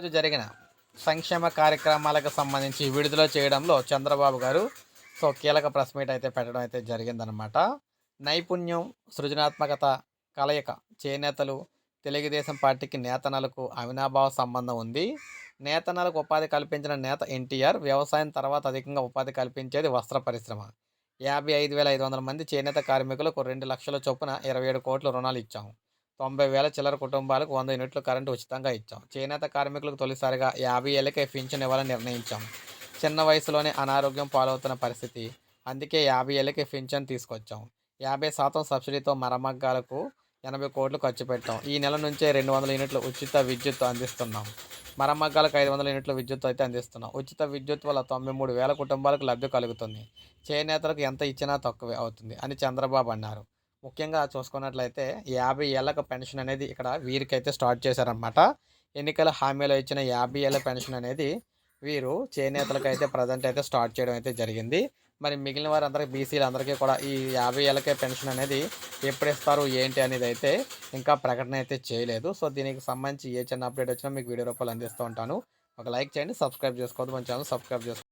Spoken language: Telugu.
రోజు జరిగిన సంక్షేమ కార్యక్రమాలకు సంబంధించి విడుదల చేయడంలో చంద్రబాబు గారు సో కీలక ప్రెస్ మీట్ అయితే పెట్టడం అయితే జరిగిందనమాట నైపుణ్యం సృజనాత్మకత కలయిక చేనేతలు తెలుగుదేశం పార్టీకి నేతనలకు అవినాభావ సంబంధం ఉంది. నేతనలకు ఉపాధి కల్పించిన నేత ఎన్టీఆర్ వ్యవసాయం తర్వాత అధికంగా ఉపాధి కల్పించేది వస్త్ర పరిశ్రమ. యాభై ఐదు వేల ఐదు వందల మంది చేనేత కార్మికులకు రెండు లక్షల చొప్పున ఇరవై ఏడు కోట్ల రుణాలు ఇచ్చాము తొంభై వేల చిల్లర కుటుంబాలకు వంద యూనిట్లు కరెంటు ఉచితంగా ఇచ్చాం. చేనేత కార్మికులకు తొలిసారిగా యాభై ఏళ్ళకే పింఛన్ ఇవ్వాలని నిర్ణయించాం. చిన్న వయసులోనే అనారోగ్యం పాలవుతున్న పరిస్థితి. అందుకే యాభై ఏళ్ళకే పింఛన్ తీసుకొచ్చాం. యాభై శాతం సబ్సిడీతో మరమగ్గాలకు ఎనభై కోట్లు ఖర్చు పెట్టాం. ఈ నెల నుంచే రెండు వందల యూనిట్లు ఉచిత విద్యుత్ అందిస్తున్నాం. మరమ్మగ్గాలకు ఐదు వందల యూనిట్ల విద్యుత్ అయితే అందిస్తున్నాం. ఉచిత విద్యుత్ వల్ల తొంభై మూడు వేల కుటుంబాలకు లబ్ధి కలుగుతుంది. చేనేతలకు ఎంత ఇచ్చినా తక్కువే అవుతుంది అని చంద్రబాబు అన్నారు. ముఖ్యంగా చూసుకున్నట్లయితే యాభై ఏళ్ళకు పెన్షన్ అనేది ఇక్కడ వీరికైతే స్టార్ట్ చేశారనమాట ఎన్నికల హామీలో ఇచ్చిన యాభై ఏళ్ళ పెన్షన్ అనేది వీరు చేనేతలకు అయితే ప్రజెంట్ అయితే స్టార్ట్ చేయడం అయితే జరిగింది. మరి మిగిలిన వారందరికీ బీసీలందరికీ కూడా ఈ యాభై ఏళ్ళకే పెన్షన్ అనేది ఎప్పుడు ఇస్తారు ఏంటి అనేది అయితే ఇంకా ప్రకటన అయితే చేయలేదు. సో దీనికి సంబంధించి ఏ చిన్న అప్డేట్ వచ్చినా మీకు వీడియో రూపాయలు అందిస్తూ ఉంటాను. ఒక లైక్ చేయండి సబ్స్క్రైబ్ చేసుకోవద్దు. మన ఛానల్ సబ్స్క్రైబ్ చేసుకోండి